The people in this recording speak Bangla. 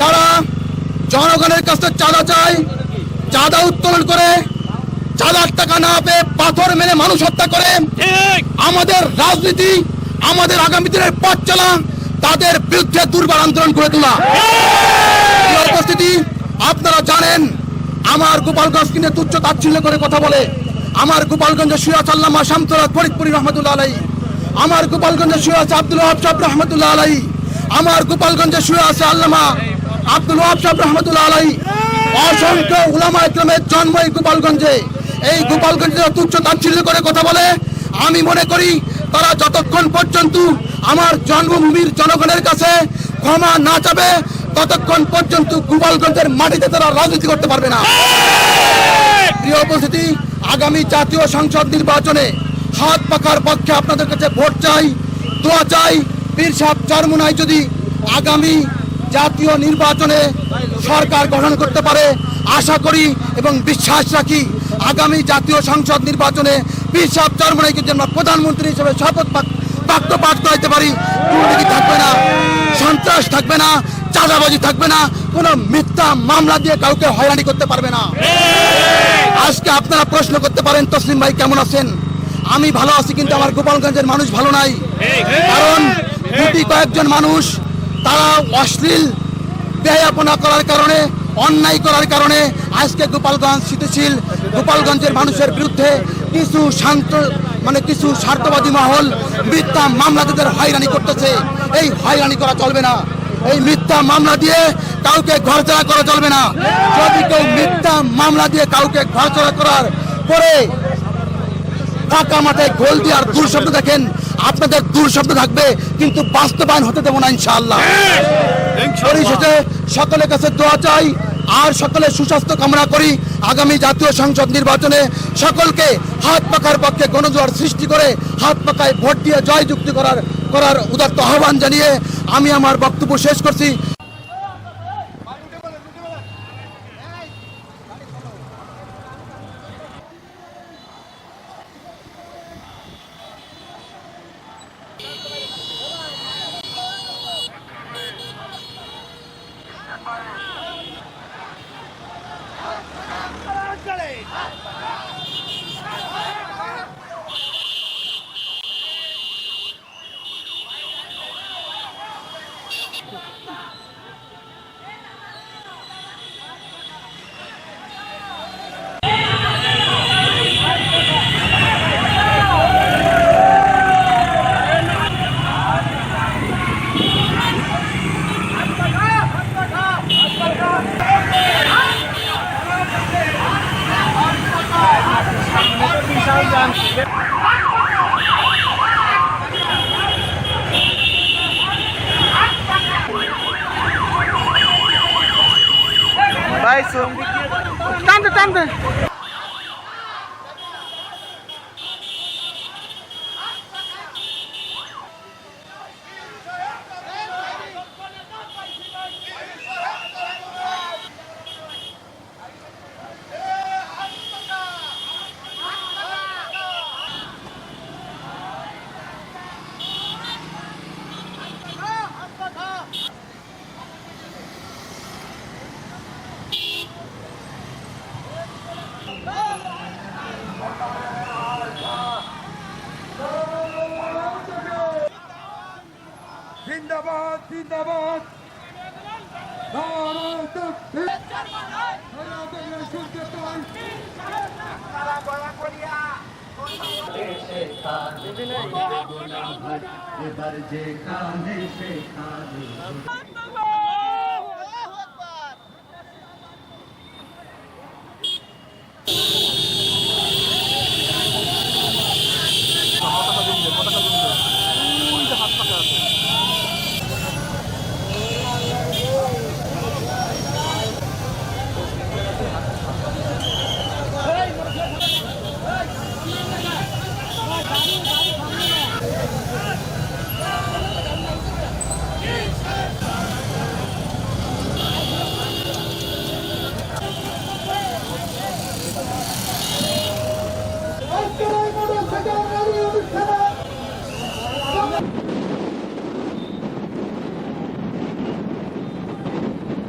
তারা জনগণের কাছে চাঁদা চায় চাঁদা উত্তোলন করে চাঁদার টাকা না পেয়ে পাথর মেনে মানুষ হত্যা করে। আমাদের রাজনীতি আমাদের আগামী দিনের পথ চলা তাদের বিরুদ্ধে দুর্বার আন্দোলন করে তোলা। উপস্থিতি আপনারা জানেন আমার গোপালগঞ্জ কিনে তুচ্ছ তাচ্ছিল্য করে কথা বলে। আমার গোপালগঞ্জে শুয়ে আছে আল্লামা শামতলা ফরিদপুরি রহমতুল্লাহ আলাই আমার গোপালগঞ্জে শুয়ে আছে আব্দুল ওয়াহাব সাহেব রহমতুল্লাহ আলাই আমার গোপালগঞ্জে শুয়ে আছে আল্লামা আব্দুল ওয়াহাব সাহেব রহমতুল্লাহ আলাই অসংখ্য উলামা ইকরামের জন্ম এই গোপালগঞ্জে। এই গোপালগঞ্জে তুচ্ছ তাচ্ছিল্য করে কথা বলে, আমি মনে করি তারা যতক্ষণ পর্যন্ত আমার জন্মভূমির জনগণের কাছে ক্ষমা না চাবে, ততক্ষণ পর্যন্ত গোপালগঞ্জের মাটিতে তারা রাজনীতি করতে পারবে না। প্রিয় উপস্থিতি, আগামী জাতীয় সংসদ নির্বাচনে হাত পাকার পক্ষে আপনাদের কাছে ভোট চাই, দোয়া চাই। পীর সাহেব চরমুনায় যদি আগামী জাতীয় নির্বাচনে সরকার গঠন করতে পারে, আশা করি এবং বিশ্বাস রাখি আগামী জাতীয় সংসদ নির্বাচনে পীর সাহেব চরমুনাইকে যেন প্রধানমন্ত্রী হিসেবে শপথ বাক্য পাঠ করাইতে পারি, দুর্নীতি থাকবে না, সন্ত্রাস থাকবে না, চাঁদাবাজি থাকবে না, কোনো মিথ্যা মামলা দিয়ে কাউকে হয়রানি করতে পারবে না। আজকে আপনারা প্রশ্ন করতে পারেন, তসলিম ভাই কেমন আছেন? আমি ভালো আছি, কিন্তু আমার গোপালগঞ্জের মানুষ ভালো নাই। কারণ দুটি কয়েকজন মানুষ, তারা অশ্লীল ব্যয়াপনা করার কারণে, অন্যায় করার কারণে আজকে গোপালগঞ্জ স্থিতিশীল, গোপালগঞ্জের মানুষের বিরুদ্ধে কিছু শান্ত মানে কিছু স্বার্থবাদী মহল মিথ্যা মামলা তাদের হয়রানি করতেছে। এই হয়রানি করা চলবে না। এই মিথ্যা মামলা দিয়ে কাউকে ঘরছাড়া করা চলবে না। যদি কেউ মিথ্যা মামলা দিয়ে কাউকে ঘরছাড়া করার পরে ফাঁকা মাথায় গোল দিয়ে আর দূর শব্দ দেখেন, আপনাদের দূর শব্দ থাকবে, কিন্তু বাস্তবায়ন হতে দেবো না ইনশাআল্লাহ। পরিশেষে সকলের কাছে দোয়া চাই, আর সকলে সুস্বাস্থ্য কামনা করি, আগামী জাতীয় সংসদ নির্বাচনে সকলকে হাত পাকার পক্ষে গণজোয়ার সৃষ্টি করে হাত পাকায় ভোট দিয়ে জয় যুক্তি করার করার উদাত্ত আহ্বান জানিয়ে আমি আমার বক্তব্য শেষ করছি। ভাই টানতে টানতে জিন্দাবাদ। ভারতের শুনতে কানে এবার যেখানে সেখানে